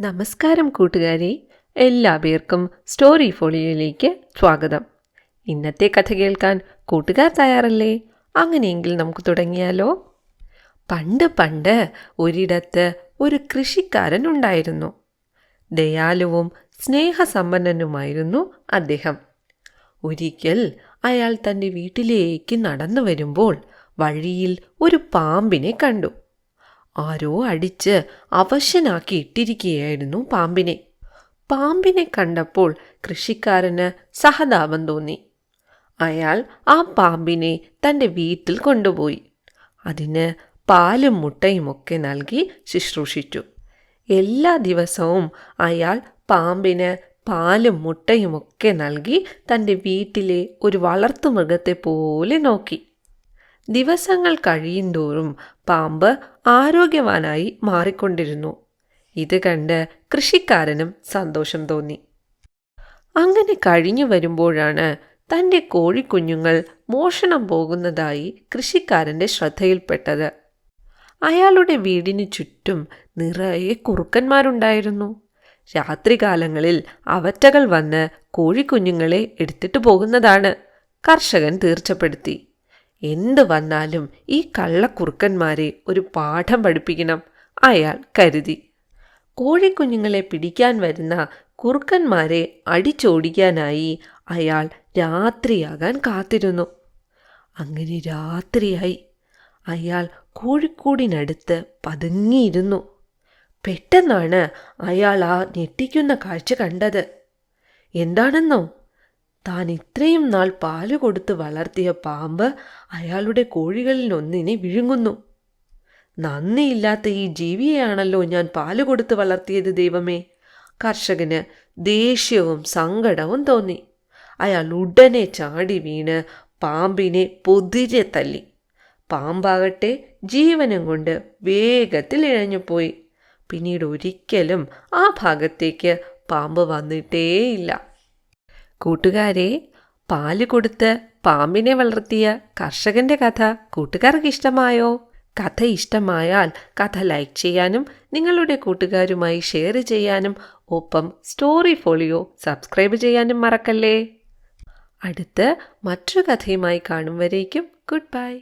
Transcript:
നമസ്കാരം കൂട്ടുകാരെ. എല്ലാ പേർക്കും സ്റ്റോറി ഫോളിയോയിലേക്ക് സ്വാഗതം. ഇന്നത്തെ കഥ കേൾക്കാൻ കൂട്ടുകാർ തയ്യാറല്ലേ? അങ്ങനെയെങ്കിൽ നമുക്ക് തുടങ്ങിയാലോ? പണ്ട് പണ്ട് ഒരിടത്ത് ഒരു കൃഷിക്കാരൻ ഉണ്ടായിരുന്നു. ദയാലുവും സ്നേഹസമ്പന്നനുമായിരുന്നു അദ്ദേഹം. ഒരിക്കൽ അയാൾ തന്റെ വീട്ടിലേക്ക് നടന്നു വരുമ്പോൾ വഴിയിൽ ഒരു പാമ്പിനെ കണ്ടു. ആരോ അടിച്ച് അവശനാക്കി ഇട്ടിരിക്കുകയായിരുന്നു പാമ്പിനെ. പാമ്പിനെ കണ്ടപ്പോൾ കൃഷിക്കാരന് സഹതാപം തോന്നി. അയാൾ ആ പാമ്പിനെ തന്റെ വീട്ടിൽ കൊണ്ടുപോയി. അതിന് പാലും മുട്ടയും ഒക്കെ നൽകി ശുശ്രൂഷിച്ചു. എല്ലാ ദിവസവും അയാൾ പാമ്പിന് പാലും മുട്ടയും ഒക്കെ നൽകി തന്റെ വീട്ടിലെ ഒരു വളർത്തുമൃഗത്തെ പോലെ നോക്കി. ദിവസങ്ങൾ കഴിയുന്തോറും പാമ്പ് ആരോഗ്യവാനായി മാറിക്കൊണ്ടിരുന്നു. ഇത് കണ്ട് കൃഷിക്കാരനും സന്തോഷം തോന്നി. അങ്ങനെ കഴിഞ്ഞു വരുമ്പോഴാണ് തന്റെ കോഴിക്കുഞ്ഞുങ്ങൾ മോഷണം പോകുന്നതായി കൃഷിക്കാരന്റെ ശ്രദ്ധയിൽപ്പെട്ടത്. അയാളുടെ വീടിനു ചുറ്റും നിറയെ കുറുക്കന്മാരുണ്ടായിരുന്നു. രാത്രികാലങ്ങളിൽ അവറ്റകൾ വന്ന് കോഴിക്കുഞ്ഞുങ്ങളെ എടുത്തിട്ട് പോകുന്നതാണ് കർഷകൻ തീർച്ചപ്പെടുത്തി. എന്തു വന്നാലും ഈ കള്ളക്കുറുക്കന്മാരെ ഒരു പാഠം പഠിപ്പിക്കണം അയാൾ കരുതി. കോഴിക്കുഞ്ഞുങ്ങളെ പിടിക്കാൻ വരുന്ന കുറുക്കന്മാരെ അടിച്ചോടിക്കാനായി അയാൾ രാത്രിയാകാൻ കാത്തിരുന്നു. അങ്ങനെ രാത്രിയായി. അയാൾ കോഴിക്കൂടിനടുത്ത് പതുങ്ങിയിരുന്നു. പെട്ടെന്നാണ് അയാൾ ആ ഞെട്ടിക്കുന്ന കാഴ്ച കണ്ടത്. എന്താണെന്നോ? താൻ ഇത്രയും നാൾ പാൽ കൊടുത്ത് വളർത്തിയ പാമ്പ് അയാളുടെ കോഴികളിൽ ഒന്നിനെ വിഴുങ്ങുന്നു. നന്ദിയില്ലാത്ത ഈ ജീവിയെയാണല്ലോ ഞാൻ പാൽ കൊടുത്ത് വളർത്തിയത് ദൈവമേ. കർഷകന് ദേഷ്യവും സങ്കടവും തോന്നി. അയാൾ ഉടനെ ചാടി വീണ് പാമ്പിനെ പൊതിരെ തല്ലി. പാമ്പാകട്ടെ ജീവനും കൊണ്ട് വേഗത്തിൽ ഇഴഞ്ഞുപോയി പിന്നീട് ഒരിക്കലും ആ ഭാഗത്തേക്ക് പാമ്പ് വന്നിട്ടേയില്ല. കൂട്ടുകാരെ പാൽ കൊടുത്ത് പാമ്പിനെ വളർത്തിയ കർഷകന്റെ കഥ കൂട്ടുകാർക്ക് ഇഷ്ടമായോ? കഥ ഇഷ്ടമായാൽ കഥ ലൈക്ക് ചെയ്യാനും നിങ്ങളുടെ കൂട്ടുകാരുമായി ഷെയർ ചെയ്യാനും ഒപ്പം സ്റ്റോറി ഫോളിയോ സബ്സ്ക്രൈബ് ചെയ്യാനും മറക്കല്ലേ? അടുത്ത് മറ്റൊരു കഥയുമായി കാണും വരേക്കും. Good bye.